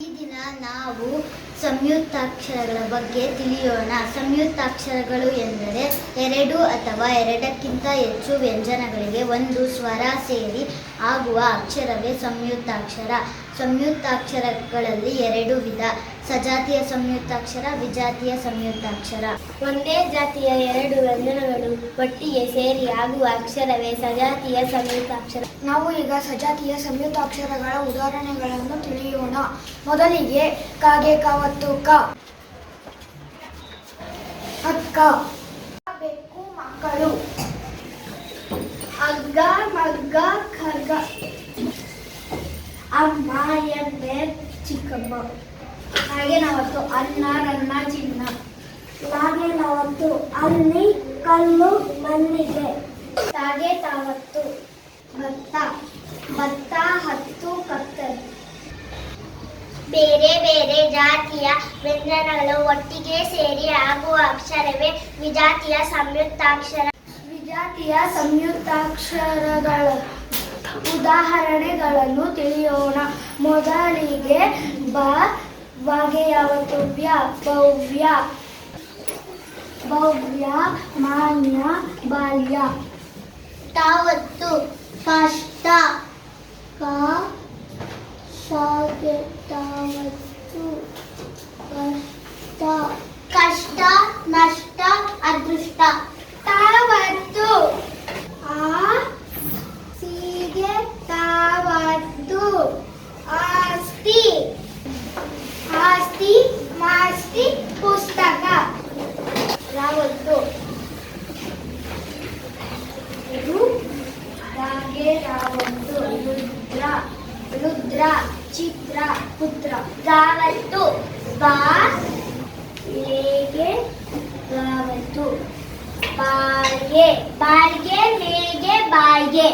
ಈ ದಿನ ನಾವು ಸಂಯುಕ್ತಾಕ್ಷರಗಳ ಬಗ್ಗೆ ತಿಳಿಯೋಣ. ಸಂಯುಕ್ತಾಕ್ಷರಗಳು ಎಂದರೆ ಎರಡು ಅಥವಾ ಎರಡಕ್ಕಿಂತ ಹೆಚ್ಚು ವ್ಯಂಜನಗಳಿಗೆ ಒಂದು ಸ್ವರ ಸೇರಿ ಆಗುವ ಅಕ್ಷರವೇ ಸಂಯುಕ್ತಾಕ್ಷರ. ಸಂಯುಕ್ತಾಕ್ಷರಗಳಲ್ಲಿ ಎರಡು ವಿಧ, ಸಜಾತಿಯ ಸಂಯುಕ್ತಾಕ್ಷರ, ವಿಜಾತಿಯ ಸಂಯುಕ್ತಾಕ್ಷರ. ಒಂದೇ ಜಾತಿಯ ಎರಡು ವ್ಯಂಜನಗಳು ಒಟ್ಟಿಗೆ ಸೇರಿ ಆಗುವ ಅಕ್ಷರವೇ ಸಜಾತಿಯ ಸಂಯುಕ್ತಾಕ್ಷರ. ನಾವು ಈಗ ಸಜಾತಿಯ ಸಂಯುಕ್ತಾಕ್ಷರಗಳ ಉದಾಹರಣೆಗಳನ್ನು ತಿಳಿಯೋಣ. ಮೊದಲಿಗೆ ಕಾಗೆ ಕಾವತ್ತು ಕ. ಅಕ್ಕ. ಬೆಕ್ಕು ಮಕ್ಕಳು. ಅಗ್ಗ, ಮಗ್ಗ, ಖರ್ಗ. ಅಮ್ಮ, ಎಮ್ಮೆ, ಚಿಕ್ಕಮ್ಮ. ಹಾಗೆ ನಾವತ್ತು ಅನ್ನ, ರನ್ನ, ಚಿನ್ನ. ನಾವತ್ತು ಅಲ್ಲಿ ಕಲ್ಲು ಮಲ್ಲಿಗೆ. ತಾಗೆ ತಾವತ್ತು ಭತ್ತ ಭತ್ತ ಹತ್ತು ಕತ್ತ ಬೇರೆ ಬೇರೆ ಜಾತಿಯ ವ್ಯಂಜನಗಳು ಒಟ್ಟಿಗೆ ಸೇರಿ ಆಗುವ ಅಕ್ಷರವೇ ವಿಜಾತಿಯ ಸಂಯುಕ್ತಾಕ್ಷರ. ವಿಜಾತಿಯ ಸಂಯುಕ್ತಾಕ್ಷರಗಳ ಉದಾಹರಣೆಗಳನ್ನು ತಿಳಿಯೋಣ. ಮೊದಲಿಗೆ ಬ ಬಗೆಯಾವತ್ತು ವ್ಯ ಭವ್ಯ. ಭವ್ಯ ಮಾನ್ಯ ಬಾಲ್ಯ. ತಾವತ್ತು ಕಷ್ಟ. ಕ ತಾವತ್ತು ಕಷ್ಟ. ರುದ್ರ ಚಿತ್ರ ಪುತ್ರ ರಾವತ್ತು ಬಾ ಲೇಗೆ ರಾವತ್ತು ಬಾಲ್ಗೆ ಬಾಳ್ಗೆ ನೇಗೆ ಬಾಳ್ಗೆ